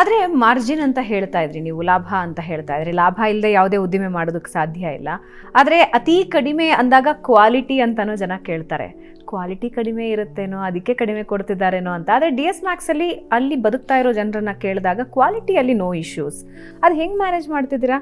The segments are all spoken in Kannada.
ಆದರೆ ಮಾರ್ಜಿನ್ ಅಂತ ಹೇಳ್ತಾ ಇದ್ರಿ ನೀವು ಲಾಭ ಅಂತ ಹೇಳ್ತಾ ಇದ್ರಿ. ಲಾಭ ಇಲ್ಲದೆ ಯಾವುದೇ ಉದ್ದಿಮೆ ಮಾಡೋದಕ್ಕೆ ಸಾಧ್ಯ ಇಲ್ಲ. ಆದರೆ ಅತಿ ಕಡಿಮೆ ಅಂದಾಗ ಕ್ವಾಲಿಟಿ ಅಂತಲೂ ಜನ ಕೇಳ್ತಾರೆ. ಕ್ವಾಲಿಟಿ ಕಡಿಮೆ ಇರುತ್ತೇನೋ ಅದಕ್ಕೆ ಕಡಿಮೆ ಕೊಡ್ತಿದ್ದಾರೇನೋ ಅಂತ. ಆದರೆ ಡಿ ಎಸ್ ಮ್ಯಾಕ್ಸಲ್ಲಿ ಅಲ್ಲಿ ಬದುಕ್ತಾ ಇರೋ ಜನರನ್ನ ಕೇಳಿದಾಗ ಕ್ವಾಲಿಟಿಯಲ್ಲಿ ನೋ ಇಶ್ಯೂಸ್ ಅದು ಹೆಂಗೆ ಮ್ಯಾನೇಜ್ ಮಾಡ್ತಿದ್ದೀರಾ?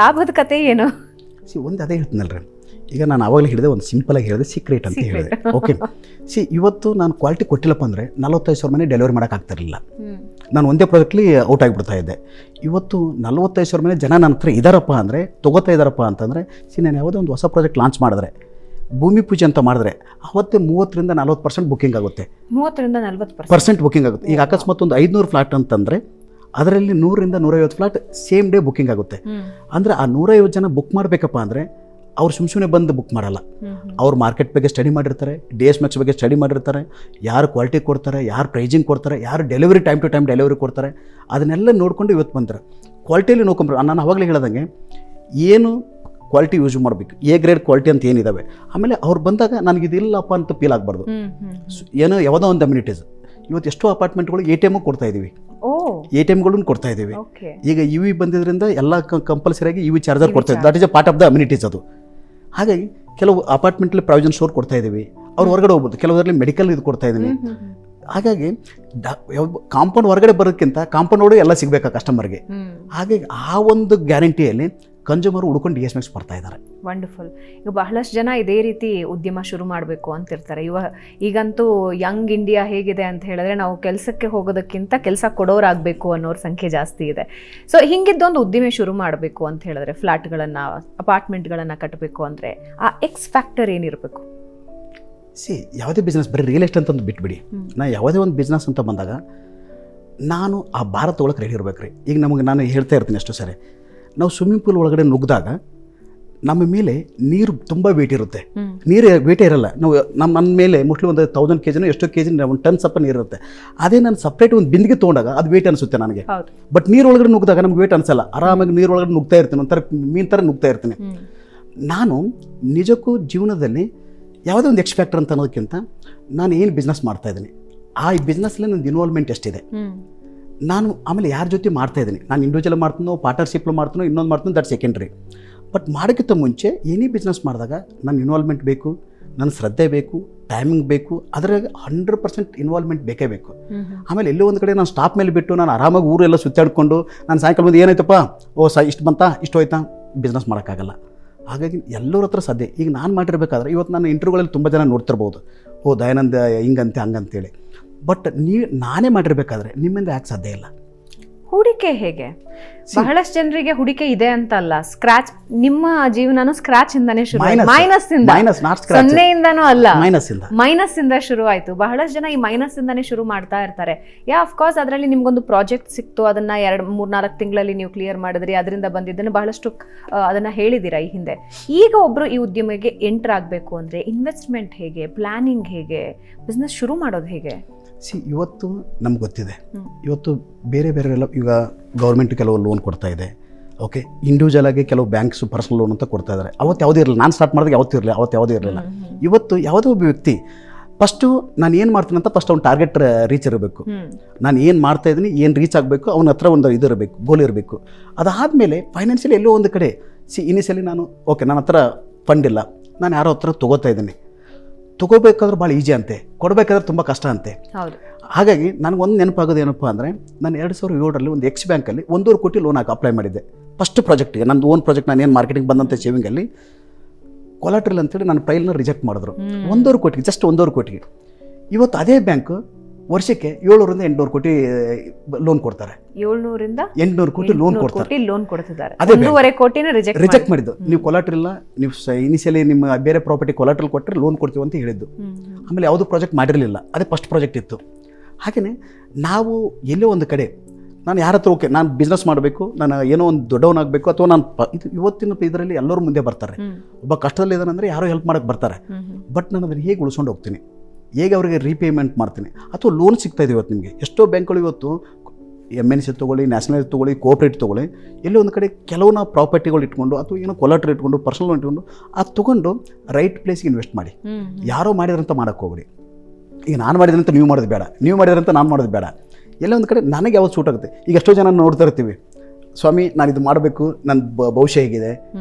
ಲಾಭದ ಕತೆ ಏನು? ಸಿ ಒಂದು ಅದೇ ಹೇಳ್ತೀನಲ್ರಿ. ಈಗ ನಾನು ಆವಾಗಲೇ ಹೇಳಿದೆ ಒಂದು ಸಿಂಪಲಾಗಿ ಹೇಳಿದೆ ಸೀಕ್ರೆಟ್ ಅಂತ. ಹೇಳಿದೆ. ಓಕೆ ಸಿ ಇವತ್ತು ನಾನು ಕ್ವಾಲಿಟಿ ಕೊಟ್ಟಿಲ್ಲಪ್ಪ ಅಂದರೆ ನಲವತ್ತೈದು ಸಾವಿರ ಮನೆ ಡೆಲಿವರಿ ಮಾಡೋಕ್ಕಾಗ್ತಿರಲಿಲ್ಲ ನಾನು ಒಂದೇ ಪ್ರಾಜೆಕ್ಟ್ಲಿ ಔಟ್ ಆಗಿಬಿಡ್ತಾ ಇದ್ದೆ. ಇವತ್ತು ನಲವತ್ತೈದು ಸಾವಿರ ಮೇಲೆ ಜನ ನನ್ನ ಹತ್ರ ಇದ್ದಾರಪ್ಪ ಅಂದರೆ ತೊಗೋತಾ ಇದ್ದಾರಪ್ಪ ಅಂತಂದರೆ ಸಿ ನಾನು ಯಾವುದೋ ಒಂದು ಹೊಸ ಪ್ರಾಜೆಕ್ಟ್ ಲಾಂಚ್ ಮಾಡಿದ್ರೆ ಭೂಮಿ ಪೂಜೆ ಅಂತ ಮಾಡಿದ್ರೆ ಅವತ್ತೇ ಮೂವತ್ತರಿಂದ ನಲ್ವತ್ತು ಪರ್ಸೆಂಟ್ ಬುಕ್ಕಿಂಗ್ ಆಗುತ್ತೆ. ಮೂವತ್ತರಿಂದ ನಲ್ವತ್ತು ಪರ್ಸೆಂಟ್ ಪರ್ಸೆಂಟ್ ಬುಕ್ಕಿಂಗ್ ಆಗುತ್ತೆ. ಈಗ ಅಕಸ್ಮಾತ್ ಒಂದು ಐದುನೂರು ಫ್ಲಾಟ್ ಅಂತಂದರೆ ಅದರಲ್ಲಿ ನೂರರಿಂದ ನೂರೈವತ್ತು ಫ್ಲಾಟ್ ಸೇಮ್ ಡೇ ಬುಕ್ಕಿಂಗ್ ಆಗುತ್ತೆ. ಅಂದರೆ ಆ ನೂರೈವತ್ತು ಜನ ಬುಕ್ ಮಾಡಬೇಕಪ್ಪ ಅಂದರೆ ಅವ್ರು ಸುಮ್ ಸುಮ್ಮನೆ ಬಂದು ಬುಕ್ ಮಾಡಲ್ಲ. ಅವ್ರು ಮಾರ್ಕೆಟ್ ಬಗ್ಗೆ ಸ್ಟಡಿ ಮಾಡಿರ್ತಾರೆ ಡಿ ಎಸ್ ಮ್ಯಾಕ್ಸ್ ಬಗ್ಗೆ ಸ್ಟಡಿ ಮಾಡಿರ್ತಾರೆ ಯಾರು ಕ್ವಾಲಿಟಿ ಕೊಡ್ತಾರೆ ಯಾರು ಪ್ರೈಸಿಂಗ್ ಕೊಡ್ತಾರೆ ಯಾರು delivery time to time delivery ಕೊಡ್ತಾರೆ ಅದನ್ನೆಲ್ಲ ನೋಡಿಕೊಂಡು ಇವತ್ತು ಬಂತಾರೆ ಕ್ವಾಲಿಟಿಯಲ್ಲಿ ನೋಡ್ಕೊಂಬ್ರೆ ನಾನು ಅವಾಗಲೇ ಹೇಳ್ದಂಗೆ ಏನು ಕ್ವಾಲಿಟಿ ಯೂಸ್ ಮಾಡಬೇಕು ಎ ಗ್ರೇಡ್ ಕ್ವಾಲಿಟಿ ಅಂತ ಏನಿದ್ದಾವೆ ಆಮೇಲೆ ಅವ್ರು ಬಂದಾಗ ನನಗೆ ಇದಿಲ್ಲಪ್ಪ ಅಂತ ಫೀಲ್ ಆಗಬಾರ್ದು. ಏನೋ ಯಾವುದೋ ಒಂದು ಅಮ್ಯುನಿಟೀಸ್ ಇವತ್ತು ಎಷ್ಟೋ ಅಪಾರ್ಟ್ಮೆಂಟ್ಗಳು ಎ ಟಿ ಎಂ ಕೊಡ್ತಾ ಇದ್ದೀವಿ ಎ ಟಿ ಎಮ್ಗಳನ್ನು ಕೊಡ್ತಾ ಇದ್ದೀವಿ ಈಗ ಇ ವಿ ಬಂದಿದ್ದರಿಂದ ಎಲ್ಲ ಕಂಪಲ್ಸರಿಯಾಗಿ ಇ ವಿ ಚಾರ್ಜರ್ ಕೊಡ್ತಾ ಇದ್ದೀವಿ that is a part of the amenities ಅದು. ಹಾಗಾಗಿ ಕೆಲವು ಅಪಾರ್ಟ್ಮೆಂಟಲ್ಲಿ ಪ್ರಾವಿಜನ್ ಸ್ಟೋರ್ ಕೊಡ್ತಾ ಇದ್ದೀವಿ. ಅವ್ರು ಹೊರಗಡೆ ಹೋಗ್ಬೋದು. ಕೆಲವರಲ್ಲಿ ಮೆಡಿಕಲ್ ಇದು ಕೊಡ್ತಾ ಇದ್ದೀನಿ ಹಾಗಾಗಿ ಕಾಂಪೌಂಡ್ ಹೊರಗಡೆ ಬರೋದಕ್ಕಿಂತ ಕಾಂಪೌಂಡ್ ಒಳಗೆ ಎಲ್ಲ ಸಿಗಬೇಕಾ ಕಸ್ಟಮರ್ಗೆ ಹಾಗಾಗಿ ಆ ಒಂದು ಗ್ಯಾರಂಟಿಯಲ್ಲಿ ಕನ್ಸ್ಯೂಮರ್ ಹುಡ್ಕೊಂಡು ಡಿ ಎಸ್ ಮೆಕ್ಸ್ ಬರ್ತಾ ಇದ್ದಾರೆ. ವಂಡರ್ಫುಲ್ ಈಗ ಬಹಳಷ್ಟು ಜನ ಇದೇ ರೀತಿ ಉದ್ಯಮ ಶುರು ಮಾಡಬೇಕು ಅಂತಿರ್ತಾರೆ. ಇವ ಈಗಂತೂ ಯಂಗ್ ಇಂಡಿಯಾ ಹೇಗಿದೆ ಅಂತ ಹೇಳಿದ್ರೆ ನಾವು ಕೆಲಸಕ್ಕೆ ಹೋಗೋದಕ್ಕಿಂತ ಕೆಲಸ ಕೊಡೋರಾಗಬೇಕು ಅನ್ನೋರ ಸಂಖ್ಯೆ ಜಾಸ್ತಿ ಇದೆ. ಸೊ ಹಿಂಗಿದ್ದೊಂದು ಉದ್ದಿಮೆ ಶುರು ಮಾಡಬೇಕು ಅಂತ ಹೇಳಿದ್ರೆ ಫ್ಲ್ಯಾಟ್ಗಳನ್ನು ಅಪಾರ್ಟ್ಮೆಂಟ್ಗಳನ್ನು ಕಟ್ಟಬೇಕು ಅಂದರೆ ಆ ಎಕ್ಸ್ ಫ್ಯಾಕ್ಟರ್ ಏನಿರಬೇಕು? ಸಿ ಯಾವುದೇ ಬಿಸ್ನೆಸ್ ಬರೀ ರಿಯಲ್ ಎಸ್ಟೇಟ್ ಅಂತಂದು ಬಿಟ್ಬಿಡಿ. ನಾ ಯಾವುದೇ ಒಂದು ಬಿಸ್ನೆಸ್ ಅಂತ ಬಂದಾಗ ನಾನು ಆ ಭಾರತ ಒಳಗೆ ರೆಡಿ ಇರ್ಬೇಕು ರೀ ಈಗ ನಮಗೆ ನಾನು ಹೇಳ್ತಾ ಇರ್ತೀನಿ ಅಷ್ಟು ಸರಿ. ನಾವು ಸ್ವಿಮ್ಮಿಂಗ್ ಪೂಲ್ ಒಳಗಡೆ ನುಗ್ಗಿದಾಗ ನಮ್ಮ ಮೇಲೆ ನೀರು ತುಂಬ ವೇಟ್ ಇರುತ್ತೆ. ನೀರು ವೇಟೇ ಇರಲ್ಲ. ನಾವು ನಮ್ಮ ನನ್ನ ಮೇಲೆ ಮೋಸ್ಟ್ಲಿ ಒಂದು ತೌಸಂಡ್ ಕೆ ಜಿನೋ ಎಷ್ಟೋ ಕೆ ಜಿನ ಒಂದು ಟನ್ ಸಪ್ಪ ನೀರು ಇರುತ್ತೆ. ಅದೇ ನಾನು ಸಪ್ರೇಟ್ ಒಂದು ಬಿಂದಿಗೆ ತೊಗೊಂಡಾಗ ಅದು ವೇಟ್ ಅನಿಸುತ್ತೆ ನನಗೆ. ಬಟ್ ನೀರು ಒಳಗಡೆ ನುಗ್ಗಿದಾಗ ನಮ್ಗೆ ವೇಟ್ ಅನಿಸಲ್ಲ. ಆರಾಮಾಗಿ ನೀರು ಒಳಗಡೆ ನುಗ್ತಾ ಇರ್ತೀನಿ ಒಂಥರ ಮೀನು ಥರ ನುಗ್ತಾ ಇರ್ತೀನಿ. ನಾನು ನಿಜಕ್ಕೂ ಜೀವನದಲ್ಲಿ ಯಾವುದೇ ಒಂದು ಎಕ್ಸ್ಪೆಕ್ಟರ್ ಅಂತ ಅನ್ನೋದಕ್ಕಿಂತ ನಾನು ಏನು ಬಿಸ್ನೆಸ್ ಮಾಡ್ತಾ ಇದ್ದೀನಿ ಆ ಬಿಸ್ನೆಸ್ಲಿ ನನ್ನ ಇನ್ವಾಲ್ವ್ಮೆಂಟ್ ಎಷ್ಟಿದೆ? ನಾನು ಆಮೇಲೆ ಯಾರ ಜೊತೆ ಮಾಡ್ತಾ ಇದ್ದೀನಿ? ನಾನು ಇಂಡಿವಿಜುವಲ್ ಮಾಡ್ತೀನೋ ಪಾರ್ಟ್ನರ್ಶಿಪ್ಲು ಮಾಡ್ತೀನೋ ಇನ್ನೊಂದು ಮಾಡ್ತೀನಿ ದಟ್ ಸೆಕೆಂಡ್ರಿ ಬಟ್ ಮಾಡೋಕ್ಕಿಂತ ಮುಂಚೆ ಏನೇ ಬಿಸ್ನೆಸ್ ಮಾಡಿದಾಗ ನನ್ನ ಇನ್ವಾಲ್ವ್ಮೆಂಟ್ ಬೇಕು ನನ್ನ ಶ್ರದ್ಧೆ ಬೇಕು ಟೈಮಿಂಗ್ ಬೇಕು ಅದ್ರಾಗ ಹಂಡ್ರೆಡ್ ಪರ್ಸೆಂಟ್ ಇನ್ವಾಲ್ವ್ಮೆಂಟ್ ಬೇಕೇ ಬೇಕು. ಆಮೇಲೆ ಎಲ್ಲೋ ಒಂದು ಕಡೆ ನಾನು ಸ್ಟಾಪ್ ಮೇಲೆ ಬಿಟ್ಟು ನಾನು ಆರಾಮಾಗಿ ಊರೆಲ್ಲ ಸುತ್ತಾಡ್ಕೊಂಡು ನಾನು ಸಾಯಂಕಾಲ ಬಂದು ಏನಾಯ್ತಪ್ಪ? ಓ ಸ ಇಷ್ಟು ಬಂತಾ? ಇಷ್ಟು ಹೋಯ್ತಾ? ಬಿಸ್ನೆಸ್ ಮಾಡೋಕ್ಕಾಗಲ್ಲ. ಹಾಗಾಗಿ ಎಲ್ಲರ ಹತ್ರ ಸದ್ಯ ಈಗ ನಾನು ಮಾಡಿರ್ಬೇಕಾದ್ರೆ ಇವತ್ತು ನಾನು ಇಂಟರ್ವ್ಯೂಗಳಲ್ಲಿ ತುಂಬ ಜನ ನೋಡ್ತಿರ್ಬೋದು. ಓ ದಯಾನಂದ ಹಿಂಗಂತೆ ಹಂಗಂತೇಳಿ. ಬಟ್ ನೀವು ನಾನೇ ಮಾಡಿರ್ಬೇಕಾದ್ರೆ ನಿಮ್ಮಿಂದ ಯಾಕೆ ಸಾಧ್ಯ ಇಲ್ಲ? ಹೂಡಿಕೆ ಹೇಗೆ? ಬಹಳಷ್ಟು ಜನರಿಗೆ ಹೂಡಿಕೆ ಇದೆ ಅಂತ ಅಲ್ಲ ಸ್ಕ್ರಾಚ್ ನಿಮ್ಮ ಜೀವನನು ಸ್ಕ್ರಾಚ್ ಇಂದಾನೇ ಶುರು. ಮೈನಸ್ ಇಂದ. ಮೈನಸ್ ನಾಟ್ ಸ್ಕ್ರಾಚ್ ಸೊನ್ನೆಯಿಂದನೂ ಅಲ್ಲ. ಮೈನಸ್ ಇಂದ. ಶುರು ಆಯ್ತು. ಬಹಳಷ್ಟು ಜನ ಈ ಮೈನಸ್ ಇಂದಾನೇ ಶುರು ಮಾಡ್ತಾ ಇರ್ತಾರೆ. ಯಾ ಅಫ್ಕೋರ್ಸ್ ಅದರಲ್ಲಿ ನಿಮ್ಗೊಂದು ಪ್ರಾಜೆಕ್ಟ್ ಸಿಕ್ತು ಅದನ್ನ ಎರಡು ಮೂರ್ನಾಲ್ಕು ತಿಂಗಳಲ್ಲಿ ನೀವು ಕ್ಲಿಯರ್ ಮಾಡಿದ್ರಿ ಅದರಿಂದ ಬಂದಿದ್ದನ್ನು ಬಹಳಷ್ಟು ಅದನ್ನ ಹೇಳಿದ್ದೀರಾ ಈ ಹಿಂದೆ? ಈಗ ಒಬ್ರು ಈ ಉದ್ಯಮಕ್ಕೆ ಎಂಟರ್ ಆಗಬೇಕು ಅಂದ್ರೆ ಇನ್ವೆಸ್ಟ್ಮೆಂಟ್ ಹೇಗೆ ಪ್ಲಾನಿಂಗ್ ಹೇಗೆ ಬಿಸ್ನೆಸ್ ಶುರು ಮಾಡೋದು ಹೇಗೆ? ಸಿ ಇವತ್ತು ನಮ್ಗೆ ಗೊತ್ತಿದೆ. ಇವತ್ತು ಬೇರೆ ಬೇರೆ ಎಲ್ಲ ಈಗ ಗೌರ್ಮೆಂಟ್ ಕೆಲವು ಲೋನ್ ಕೊಡ್ತಾ ಇದೆ. ಓಕೆ ಇಂಡಿವಿಜುವಲ್ ಆಗಿ ಕೆಲವು ಬ್ಯಾಂಕ್ಸು ಪರ್ಸನಲ್ ಲೋನ್ ಅಂತ ಕೊಡ್ತಾ ಇದ್ದಾರೆ ಅವತ್ತು ಯಾವುದೂ ಇರಲಿಲ್ಲ. ನಾನು ಸ್ಟಾರ್ಟ್ ಮಾಡಿದಾಗ ಯಾವತ್ತೂ ಇರಲಿಲ್ಲ ಅವತ್ತು ಯಾವುದೂ ಇರಲಿಲ್ಲ. ಇವತ್ತು ಯಾವುದೋ ಒಬ್ಬ ವ್ಯಕ್ತಿ ಫಸ್ಟು ನಾನು ಏನು ಮಾಡ್ತೀನಿ ಅಂತ ಫಸ್ಟ್ ಅವ್ನು ಟಾರ್ಗೆಟ್ ರೀಚ್ ಇರಬೇಕು. ನಾನು ಏನು ಮಾಡ್ತಾ ಇದ್ದೀನಿ ಏನು ರೀಚ್ ಆಗಬೇಕು ಅವನ ಹತ್ರ ಒಂದು ಇದು ಇರಬೇಕು ಗೋಲ್ ಇರಬೇಕು. ಅದಾದಮೇಲೆ ಫೈನಾನ್ಷಿಯಲಿ ಎಲ್ಲೋ ಒಂದು ಕಡೆ ಸಿ ಇನಿಷಿಯಲಿ ನಾನು ಓಕೆ ನನ್ನ ಹತ್ರ ಫಂಡ್ ಇಲ್ಲ. ನಾನು ಯಾರೋ ಹತ್ರ ತೊಗೋತಾ ಇದ್ದೀನಿ. ತೊಗೋಬೇಕಾದ್ರೆ ಭಾಳ ಈಜಿ ಅಂತೆ ಕೊಡಬೇಕಾದ್ರೆ ತುಂಬ ಕಷ್ಟ ಅಂತೆ. ಹಾಗಾಗಿ ನನಗೆ ಒಂದು ನೆನಪಾಗೋದು ಏನಪ್ಪ ಅಂದರೆ ನಾನು ಎರಡು ಸಾವಿರದ ಏಳರಲ್ಲಿ ಒಂದು ಎಕ್ಸ್ ಬ್ಯಾಂಕಲ್ಲಿ ಒಂದೂವರೆ ಕೋಟಿ ಲೋನ್ ಹಾಕಿ ಅಪ್ಲೈ ಮಾಡಿದ್ದೆ. ಫಸ್ಟ್ ಪ್ರಾಜೆಕ್ಟಿಗೆ ನಂದು ಓನ್ ಪ್ರಾಜೆಕ್ಟ್ ನಾನು ಏನು ಮಾರ್ಕೆಟಿಂಗ್ ಬಂದಂಥ ಸೇವಿಂಗಲ್ಲಿ ಕೊಲಾಟ್ರಲ್ ಅಂತೇಳಿ ನನ್ನ ಪ್ರೈಲ್ನ ರಿಜೆಕ್ಟ್ ಮಾಡಿದ್ರು. ಒಂದೂವರೆ ಕೋಟಿಗೆ ಜಸ್ಟ್ ಒಂದೂವರೆ ಕೋಟಿಗೆ. ಇವತ್ತು ಅದೇ ಬ್ಯಾಂಕ್ ವರ್ಷಕ್ಕೆ ಏಳ್ನೂರಿಂದ ಎಂಟುನೂರು ಕೋಟಿ ಲೋನ್ ಕೊಡ್ತಾರೆ. ಏಳ್ನೂರಿಂದ ಎಂಟುನೂರು ಕೋಟಿ ಲೋನ್ ಕೊಡ್ತಾರೆ. ಲೋನ್ ಕೊಡ್ತಿದ್ದಾರೆ. ಒಂದೂವರೆ ಕೋಟಿನ ರಿಜೆಕ್ಟ್ ರಿಜೆಕ್ಟ್ ಮಾಡಿದ್ದು. ನೀವು ಕೊಲಾಟ್ರಿಲ್ಲ ನೀವು ಇನಿಷಿಯಲಿ ನಿಮ್ಮ ಬೇರೆ ಪ್ರಾಪರ್ಟಿ ಕೊಲಾಟ್ರಲ್ ಕೊಟ್ಟರೆ ಲೋನ್ ಕೊಡ್ತೀವಿ ಅಂತ ಹೇಳಿದ್ದು. ಆಮೇಲೆ ಯಾವುದೂ ಪ್ರಾಜೆಕ್ಟ್ ಮಾಡಿರಲಿಲ್ಲ. ಅದೇ ಫಸ್ಟ್ ಪ್ರಾಜೆಕ್ಟ್ ಇತ್ತು. ಹಾಗೆಯೇ ನಾವು ಎಲ್ಲೋ ಒಂದು ಕಡೆ ನಾನು ಯಾರ ಹತ್ರ ಓಕೆ ನಾನು ಬಿಸ್ನೆಸ್ ಮಾಡಬೇಕು ನಾನು ಏನೋ ಒಂದು ದೊಡ್ಡವನಾಗಬೇಕು ಅಥವಾ ನಾನು ಪ ಇದು ಇವತ್ತಿನ ಇದರಲ್ಲಿ ಎಲ್ಲರೂ ಮುಂದೆ ಬರ್ತಾರೆ. ಒಬ್ಬ ಕಷ್ಟದಲ್ಲಿ ಇದ್ದಾನಂದರೆ ಯಾರೋ ಹೆಲ್ಪ್ ಮಾಡೋಕ್ಕೆ ಬರ್ತಾರೆ. ಬಟ್ ನಾನು ಅದನ್ನು ಹೇಗೆ ಉಳಿಸ್ಕೊಂಡು ಹೋಗ್ತೀನಿ? ಹೇಗೆ ಅವರಿಗೆ ರೀಪೇಮೆಂಟ್ ಮಾಡ್ತೀನಿ? ಅಥವಾ ಲೋನ್ ಸಿಗ್ತಾ ಇದೆ ಇವತ್ತು ನಿಮಗೆ? ಎಷ್ಟೋ ಬ್ಯಾಂಕ್ಗಳು ಇವತ್ತು ಎಂ ಎನ್ ಸಿ ತೊಗೊಳ್ಳಿ ನ್ಯಾಷನಲ್ ತೊಗೊಳ್ಳಿ ಕೋಆಪ್ರೇಟ್ ತೊಗೊಳ್ಳಿ ಎಲ್ಲೋ ಒಂದು ಕಡೆ ಕೆಲವನ್ನ ನಾವು ಪ್ರಾಪರ್ಟಿಗಳು ಇಟ್ಕೊಂಡು ಅಥವಾ ಏನೋ ಕೊಲಾಟ್ರ್ ಇಟ್ಕೊಂಡು ಪರ್ಸನಲ್ ಲೋನ್ ಇಟ್ಕೊಂಡು ಅದು ತೊಗೊಂಡು ರೈಟ್ ಪ್ಲೇಸ್ಗೆ ಇನ್ವೆಸ್ಟ್ ಮಾಡಿ. ಯಾರೋ ಮಾಡಿದ್ರಂತ ಮಾಡೋಕ್ಕೆ ಹೋಗ್ಬೇಡಿ. ಈಗ ನಾನು ಮಾಡಿದ್ರಂತ ನೀವು ಮಾಡೋದು ಬೇಡ. ನೀವು ಮಾಡಿದ್ರಂತ ನಾನು ಮಾಡೋದು ಬೇಡ. ಎಲ್ಲ ಒಂದು ಕಡೆ ನನಗೆ ಯಾವ್ದು ಸೂಟ್ ಆಗುತ್ತೆ? ಈಗ ಎಷ್ಟೋ ಜನ ನೋಡ್ತಾ ಇರ್ತೀವಿ. ಸ್ವಾಮಿ ನಾನು ಇದು ಮಾಡಬೇಕು ನನ್ನ ಬ- ಭವಿಷ್ಯ ಹೇಗಿದೆ.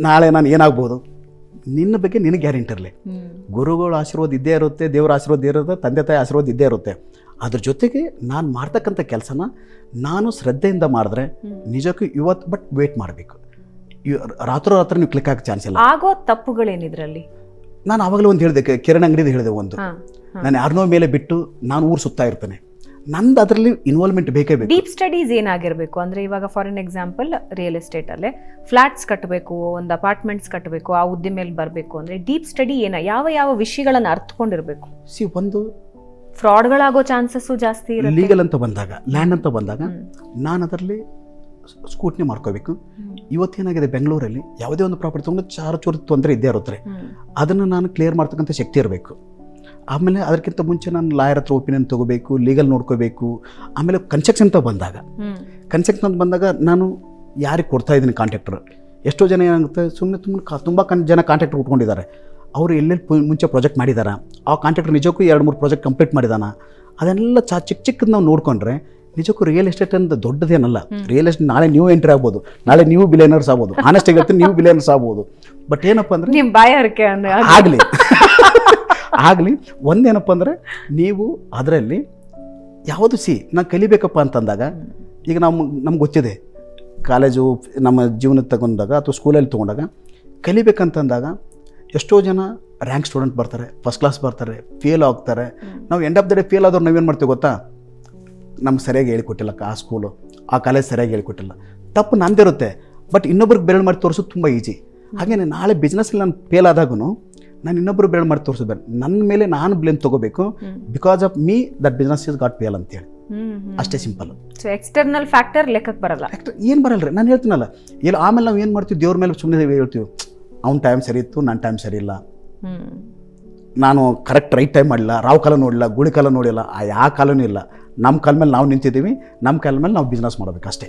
ನಾಳೆ ನಾನು ಏನಾಗ್ಬೋದು? ನಿನ್ನ ಬಗ್ಗೆ ನಿನಗೆ ಗ್ಯಾರಂಟಿ ಇರಲಿ. ಗುರುಗಳ ಆಶೀರ್ವಾದ ಇದ್ದೇ ಇರುತ್ತೆ ದೇವರ ಆಶೀರ್ವಾದ ಇರುತ್ತೆ ತಂದೆ ತಾಯಿ ಆಶೀರ್ವಾದ ಇದ್ದೇ ಇರುತ್ತೆ. ಅದ್ರ ಜೊತೆಗೆ ನಾನು ಮಾಡ್ತಕ್ಕಂಥ ಕೆಲಸನ ನಾನು ಶ್ರದ್ಧೆಯಿಂದ ಮಾಡಿದ್ರೆ ನಿಜಕ್ಕೂ ಇವತ್ತು ಬಟ್ ವೇಟ್ ಮಾಡಬೇಕು. ರಾತ್ರೋ ರಾತ್ರಿ ನೀವು ಕ್ಲಿಕ್ ಆಗೋ ಚಾನ್ಸ್ ಇಲ್ಲ. ಆಗೋ ತಪ್ಪುಗಳೇನಿದ್ರಲ್ಲಿ ನಾನು ಆವಾಗಲೇ ಒಂದು ಹೇಳಿದೆ ಕಿರಣ್ ಅಂಗಡಿದು ಹೇಳಿದೆ ಒಂದು. ನಾನು ಯಾರನ್ನೋ ಮೇಲೆ ಬಿಟ್ಟು ನಾನು ಊರು ಸುತ್ತಾ ಇರ್ತೇನೆ. ನಂದು ಅದರಲ್ಲಿ ಇನ್ವಾಲ್ವ್ಮೆಂಟ್ ಬೇಕೇ ಬೇಕು. ಡೀಪ್ ಸ್ಟಡೀಸ್ ಏನಾಗಿರಬೇಕು? ಅಂದರೆ ಇವಾಗ for an example real estate flats flats ಕಟ್ಟಬೇಕು ಒಂದು ಅಪಾರ್ಟ್ಮೆಂಟ್ಸ್ ಕಟ್ಟಬೇಕು ಆ ಹುದ್ದೆ ಮೇಲೆ ಬರಬೇಕು ಅಂದರೆ ಡೀಪ್ ಸ್ಟಡಿ ಏನ ಯಾವ ಯಾವ ವಿಷಯಗಳನ್ನು ಅರ್ಥಕೊಂಡಿರಬೇಕು ಸಿ ಒಂದು ಫ್ರಾಡ್ಗಳಾಗೋ ಚಾನ್ಸಸ್ಸು ಜಾಸ್ತಿ ಇರುತ್ತೆ. ಲೀಗಲ್ ಅಂತ ಬಂದಾಗ ಲ್ಯಾಂಡ್ ಅಂತ ಬಂದಾಗ ನಾನು ಅದರಲ್ಲಿ ಸ್ಕೂಟ್ನಿ ಮಾಡ್ಕೋಬೇಕು. ಇವತ್ತೇನಾಗಿದೆ ಬೆಂಗಳೂರಲ್ಲಿ ಯಾವುದೇ ಒಂದು ಪ್ರಾಪರ್ಟಿ ತೊಗೊಂಡು ಚಾರು ಚೂರು ತೊಂದರೆ ಇದ್ದೇ ಇರುತ್ತೆ. ಅದನ್ನು ನಾನು ಕ್ಲಿಯರ್ ಮಾಡ್ತಕ್ಕಂಥ ಶಕ್ತಿ ಇರಬೇಕು. ಆಮೇಲೆ ಅದಕ್ಕಿಂತ ಮುಂಚೆ ನಾನು ಲಾಯರ್ ಹತ್ರ ಒಪಿನಿಯನ್ ತೊಗೋಬೇಕು ಲೀಗಲ್ ನೋಡ್ಕೋಬೇಕು. ಆಮೇಲೆ ಕನ್ಸ್ಟ್ರಕ್ಷನ್ ಅಂತ ಬಂದಾಗ. ಕನ್ಸೆಕ್ಷನ್ ಕನ್ಸ್ಟ್ರಕ್ಷನ್ ಅಂತ ಬಂದಾಗ ನಾನು ಯಾರಿಗೆ ಕೊಡ್ತಾ ಇದ್ದೀನಿ ಕಾಂಟ್ರಾಕ್ಟರ್ ಎಷ್ಟೋ ಜನ ಏನಾಗುತ್ತೆ ಸುಮ್ಮನೆ ತುಂಬ ತುಂಬ ಕನ್ ಜನ ಕಾಂಟ್ರಾಕ್ಟರ್ ಉಟ್ಕೊಂಡಿದ್ದಾರೆ. ಅವರು ಎಲ್ಲೆಲ್ಲಿ ಮುಂಚೆ ಪ್ರಾಜೆಕ್ಟ್ ಮಾಡಿದಾರ? ಆ ಕಾಂಟ್ರಾಕ್ಟರ್ ನಿಜಕ್ಕೂ ಎರಡು ಮೂರು ಪ್ರಾಜೆಕ್ಟ್ ಕಂಪ್ಲೀಟ್ ಮಾಡಿದಾನ? ಅದೆಲ್ಲ ಚಾ ಚಿಕ್ಕ ಚಿಕ್ಕದು ನಾವು ನೋಡ್ಕೊಂಡ್ರೆ ನಿಜಕ್ಕೂ ರಿಯಲ್ ಎಸ್ಟೇಟ್ ಅಂತ ದೊಡ್ಡದೇನಲ್ಲ ರಿಯಲ್ ಎಸ್ಟೇಟ್ ನಾಳೆ ನೀವು ಎಂಟ್ರಿ ಆಗ್ಬೋದು ನಾಳೆ ನೀವು ಬಿಲಿಯನರ್ಸ್ ಆಗ್ಬೋದು. ಆನೆಸ್ಟ್ ಹೇಳ್ತೀನಿ ನೀವು ಬಿಲಿಯನರ್ಸ್ ಆಗ್ಬೋದು. ಬಟ್ ಏನಪ್ಪ ಅಂದರೆ ನಿಮ್ ಬಾಯಾರಿಕೆ ಅಂದ್ರೆ ಆಗಲಿ. ಆಗಲಿ, ಒಂದೇನಪ್ಪ ಅಂದರೆ ನೀವು ಅದರಲ್ಲಿ ಯಾವುದು ಸಿ, ನಾನು ಕಲಿಬೇಕಪ್ಪ ಅಂತಂದಾಗ, ಈಗ ನಮ್ಮ ನಮ್ಗೆ ಗೊತ್ತಿದೆ, ಕಾಲೇಜು ನಮ್ಮ ಜೀವನ ತಗೊಂಡಾಗ ಅಥವಾ ಸ್ಕೂಲಲ್ಲಿ ತೊಗೊಂಡಾಗ ಕಲಿಬೇಕಂತಂದಾಗ ಎಷ್ಟೋ ಜನ ರ್ಯಾಂಕ್ ಸ್ಟೂಡೆಂಟ್ ಬರ್ತಾರೆ ಫಸ್ಟ್ ಕ್ಲಾಸ್ ಬರ್ತಾರೆ ಫೇಲ್ ಆಗ್ತಾರೆ. ನಾವು end of the day fail ಆದವ್ರು ನಾವೇನು ಮಾಡ್ತೀವಿ ಗೊತ್ತಾ? ನಮ್ಗೆ ಸರಿಯಾಗಿ ಹೇಳಿಕೊಟ್ಟಿಲ್ಲ ಆ ಸ್ಕೂಲು ಆ ಕಾಲೇಜ್ ಸರಿಯಾಗಿ ಹೇಳ್ಕೊಟ್ಟಿಲ್ಲ. ತಪ್ಪು ನಂದಿರುತ್ತೆ ಬಟ್ ಇನ್ನೊಬ್ರಿಗೆ ಬೆರಳು ಮಾಡಿ ತೋರಿಸೋದು ತುಂಬ ಈಜಿ ಹಾಗೇನೆ ನಾಳೆ ಬಿಸ್ನೆಸ್ಸಲ್ಲಿ ನಾನು ಫೇಲ್ ಆದಾಗೂ ನಾನು ಇನ್ನೊಬ್ಬರು ಬೇರೆ ಮಾಡಿ ತೋರಿಸಿದ್ರೆ ನನ್ನ ಮೇಲೆ ನಾನು ಬ್ಲೇಮ್ ತಗೋಬೇಕು. Because of me that business is got fail ಅಂತೇಳಿ. ಅಷ್ಟೇ ಸಿಂಪಲ್ ಸೊ ಎಕ್ಸ್ಟರ್ನಲ್ ಫ್ಯಾಕ್ಟರ್ ಲೆಕ್ಕಕ್ಕೆ ಬರಲ್ಲ. ಏನು ಬರಲ್ಲ ನಾನು ಹೇಳ್ತೀನಲ್ಲ ಎಲ್ಲ ಆಮೇಲೆ ನಾವು ಏನು ಮಾಡ್ತೀವಿ? ದೇವ್ರ ಮೇಲೆ ಸುಮ್ಮನೆ ಹೇಳ್ತೀವಿ ಅವ್ನ ಟೈಮ್ ಸರಿ ಇತ್ತು ನನ್ನ ಟೈಮ್ ಸರಿ ಇಲ್ಲ. ನಾನು ಕರೆಕ್ಟ್ ರೈಟ್ ಟೈಮ್ ಮಾಡಿಲ್ಲ ರಾವ್ ಕಾಲ ನೋಡಿಲ್ಲ ಗುಳಿ ಕಾಲ ನೋಡಿಲ್ಲ ಆ ಯಾವ ಕಾಲನೂ ಇಲ್ಲ. ನಮ್ಮ ಕಾಲ ಮೇಲೆ ನಾವು ನಿಂತಿದ್ದೀವಿ ನಮ್ಮ ಕಾಲ ಮೇಲೆ ನಾವು ಬಿಸ್ನೆಸ್ ಮಾಡಬೇಕು ಅಷ್ಟೇ.